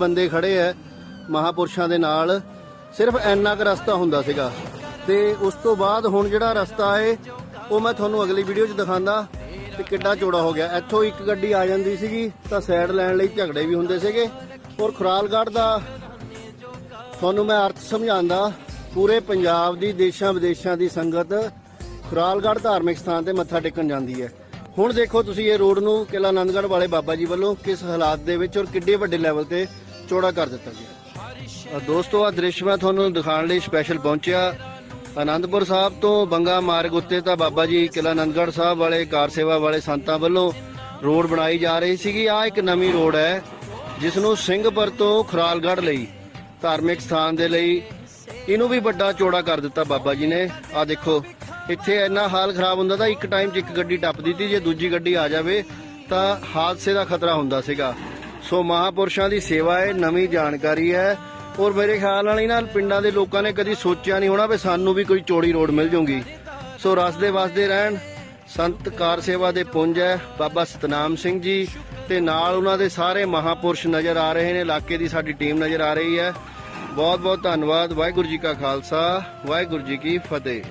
ਬੰਦੇ ਖੜੇ ਐ ਮਹਾਪੁਰਸ਼ਾਂ ਦੇ ਨਾਲ। ਸਿਰਫ ਇੰਨਾ ਕੁ ਰਸਤਾ ਹੁੰਦਾ ਸੀਗਾ। ਤੇ ਉਸ ਤੋਂ ਬਾਅਦ ਹੁਣ ਜਿਹੜਾ ਰਸਤਾ ਹੈ ਉਹ ਮੈਂ ਤੁਹਾਨੂੰ ਅਗਲੀ ਵੀਡੀਓ 'ਚ ਦਿਖਾਉਂਦਾ ਤੇ ਕਿੱਡਾ ਚੌੜਾ ਹੋ ਗਿਆ। ਇੱਥੋਂ ਇੱਕ ਗੱਡੀ ਆ ਜਾਂਦੀ ਸੀਗੀ, ਤਾਂ ਸਾਈਡ ਲੈਣ ਲਈ ਝਗੜੇ ਵੀ ਹੁੰਦੇ ਸੀਗੇ। ਔਰ ਖੁਰਾਲਗੜ੍ਹ ਦਾ ਤੁਹਾਨੂੰ ਮੈਂ ਅਰਥ ਸਮਝਾਉਂਦਾ, ਪੂਰੇ ਪੰਜਾਬ ਦੀ ਦੇਸ਼ਾਂ ਵਿਦੇਸ਼ਾਂ ਦੀ ਸੰਗਤ ਖੁਰਾਲਗੜ੍ਹ ਧਾਰਮਿਕ ਸਥਾਨ ਤੇ ਮੱਥਾ ਟੇਕਣ ਜਾਂਦੀ ਹੈ ਹੁਣ ਦੇਖੋ ਤੁਸੀਂ ਇਹ ਰੋਡ ਨੂੰ ਕਿਲਾ ਆਨੰਦਗੜ੍ਹ ਵਾਲੇ ਬਾਬਾ ਜੀ ਵੱਲੋਂ ਕਿਸ ਹਾਲਾਤ ਦੇ ਵਿੱਚ ਔਰ ਕਿੱਡੇ ਵੱਡੇ ਲੈਵਲ ਤੇ ਚੌੜਾ ਕਰ ਦਿੱਤਾ ਗਿਆ। ਦੋਸਤੋ ਆ ਦ੍ਰਿਸ਼ ਮੈਂ ਤੁਹਾਨੂੰ ਦਿਖਾਉਣ ਲਈ ਸਪੈਸ਼ਲ ਪਹੁੰਚਿਆ। ਆਨੰਦਪੁਰ ਸਾਹਿਬ ਤੋਂ ਬੰਗਾ ਮਾਰਗ ਉੱਤੇ ਤਾਂ ਬਾਬਾ ਜੀ ਕਿਲਾ ਆਨੰਦਗੜ੍ਹ ਸਾਹਿਬ ਵਾਲੇ, ਕਾਰ ਸੇਵਾ ਵਾਲੇ ਸੰਤਾਂ ਵੱਲੋਂ ਰੋਡ ਬਣਾਈ ਜਾ ਰਹੀ ਸੀਗੀ। ਆ ਇੱਕ ਨਵੀਂ ਰੋਡ ਹੈ ਜਿਸ ਨੂੰ ਸਿੰਘਪੁਰ ਤੋਂ ਖਰਾਲਗੜ੍ਹ ਲਈ, ਧਾਰਮਿਕ ਸਥਾਨ ਦੇ ਲਈ ਇਹਨੂੰ ਵੀ ਵੱਡਾ ਚੌੜਾ ਕਰ ਦਿੱਤਾ ਬਾਬਾ ਜੀ ਨੇ। ਆ ਦੇਖੋ, ਇੱਥੇ ਇੰਨਾ ਹਾਲ ਖਰਾਬ ਹੁੰਦਾ ਤਾਂ ਇੱਕ ਟਾਈਮ 'ਚ ਇੱਕ ਗੱਡੀ ਟੱਪਦੀ ਤੀ ਜੇ ਦੂਜੀ ਗੱਡੀ ਆ ਜਾਵੇ ਤਾਂ ਹਾਦਸੇ ਦਾ ਖਤਰਾ ਹੁੰਦਾ ਸੀਗਾ। ਸੋ ਮਹਾਪੁਰਸ਼ਾਂ ਦੀ ਸੇਵਾ ਹੈ ਨਵੀਂ ਜਾਣਕਾਰੀ ਹੈ। ਔਰ ਮੇਰੇ ਖਿਆਲ ਨਾਲ ਇਹਨਾਂ ਪਿੰਡਾਂ ਦੇ ਲੋਕਾਂ ਨੇ ਕਦੀ ਸੋਚਿਆ ਨਹੀਂ ਹੋਣਾ ਵੀ ਸਾਨੂੰ ਵੀ ਕੋਈ ਚੌੜੀ ਰੋਡ ਮਿਲ ਜਾਊਗੀ ਸੋ ਰਸਦੇ ਵਸਦੇ ਰਹਿਣ, ਸੰਤ ਕਾਰ ਸੇਵਾ ਦੇ ਪੁੰਜ ਹੈ, ਬਾਬਾ ਸਤਨਾਮ ਸਿੰਘ ਜੀ, ਤੇ ਨਾਲ ਉਹਨਾਂ ਦੇ ਸਾਰੇ ਮਹਾਪੁਰਸ਼ ਨਜ਼ਰ ਆ ਰਹੇ ਨੇ, ਇਲਾਕੇ ਦੀ ਸਾਡੀ ਟੀਮ ਨਜ਼ਰ ਆ ਰਹੀ ਹੈ। ਬਹੁਤ ਬਹੁਤ ਧੰਨਵਾਦ, ਵਾਹਿਗੁਰੂ ਜੀ ਕਾ ਖਾਲਸਾ, ਵਾਹਿਗੁਰੂ ਜੀ ਕੀ ਫਤਿਹ।